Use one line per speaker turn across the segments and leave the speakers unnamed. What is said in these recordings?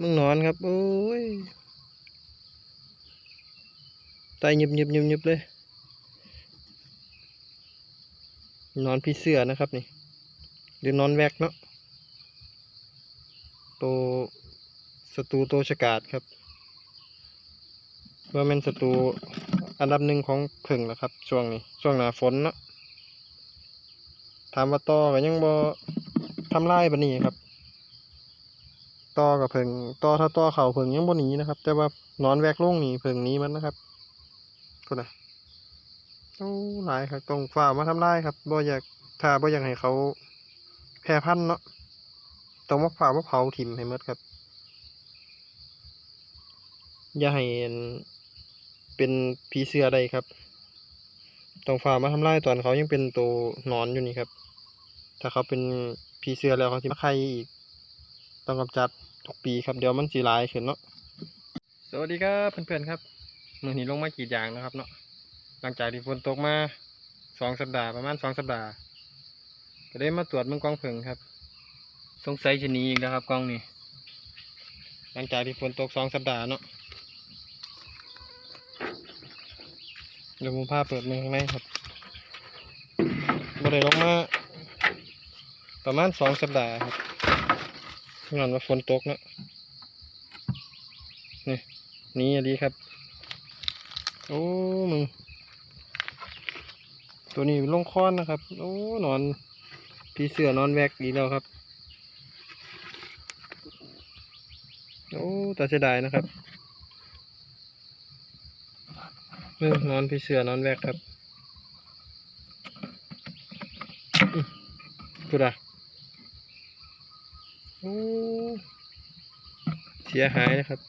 มึงนอนครับ โอ้ยตายหยิบหยิบหยิบหยิบเลย นอนพี่เสื้อนะครับนี่ หรือนอนแวกเนาะโตวศัตรูโตวฉกาดครับว่าเป็นศัตรูอันดับหนึ่งของผึ่งแล้วครับ ช่วงนี้ ช่วงหน้าฝนเนาะถามว่าต่อก็ยังบ่ทำลายปนนี้ครับ ต่อกับเพิงต่อถ้าต่อเขาเพิงยังบ่หนีนะครับ แต่ว่านอนแวกลงนี่เพิงนี้มันนะครับก็นะโอ้หลายครับต้องฝ่ามาทำลายครับบ่อยากถ้าบ่อยากให้เขาแพร่พันธุ์เนาะต้องมาฝ่ามาเผาถิ่มให้มดครับ อย่าให้เป็นผีเสื้อได้ครับต้องฝ่ามาทำลายตอนเขายังเป็นตัวนอนอยู่นี่ครับ ถ้าเขาเป็นผีเสื้อแล้วเขาจะมาไข่อีกต้องกำจัด ทุกปีครับเดี๋ยวมันสีลายขึ้นเนาะสวัสดีครับเพื่อนๆครับมือนี้ลงมากรีดยางนะครับเนาะหลังจากที่ฝนตกมาสองสัปดาห์ประมาณสองสัปดาห์ก็ได้มาตรวจมืองกองเพิงครับ สงสัยจะหนีอีกแล้วครับกองนี่หลังจากที่ฝนตกสองสัปดาห์เนาะเดี๋ยวผมพาเปิดมือข้างในครับบ่ได้ลงมาประมาณสองสัปดาห์ครับ นอนว่าฝนตกเนอะนี่นี่ดีครับ โอ้ มึง ตัวนี้ลงค้อนนะครับ โอ้ นอน พี่เสือนอนแวกอีกแล้วครับ โอ้แต่เสียดายนะครับเออนอนพี่เสือนอนแวกครับอื้อพูดะ เสียหายนะครับ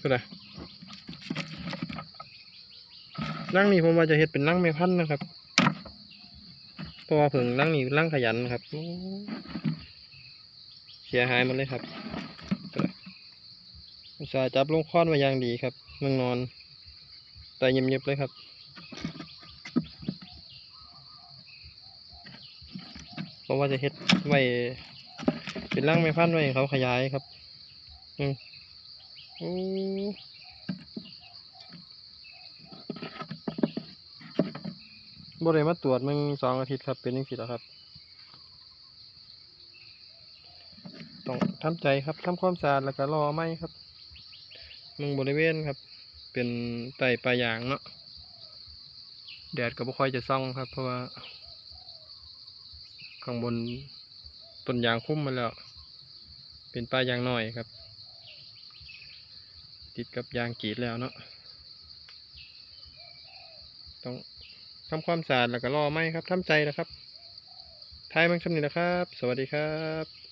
ก็ได้ร่างนี้ผมว่าจะเฮ็ดเป็นร่างไม่พันธุ์นะครับเพราะว่าเพิ่งร่างนี้เป็นร่างขยันครับ เสียหายหมดเลยครับอุตส่าห์จับลงค้อนมาอย่างดีครับมืองนอนแต่เงียบๆเลยครับ เพราะว่าจะเฮ็ดไว้เป็นร่างไม่พันไว้ให้เขาขยายครับ อืมโอ้บ่ได้มาตรวจมึงสองอาทิตย์ครับ เป็นยังสิแล้วครับ ต้องทำใจครับทำความสะอาดแล้วก็รอไหมครับ มึงบริเวณครับ เป็นไต่ปลายางเนาะแดดก็บ่ค่อยจะส่องครับ เพราะว่า ข้างบนต้นยางคุ้มมาแล้ว เป็นปลายยางน้อยครับ ติดกับยางกรีดแล้วเนาะต้องทำความสะอาดแล้วก็รอไหมครับทำใจนะครับท้ายมันสำนีนะครับ สวัสดีครับ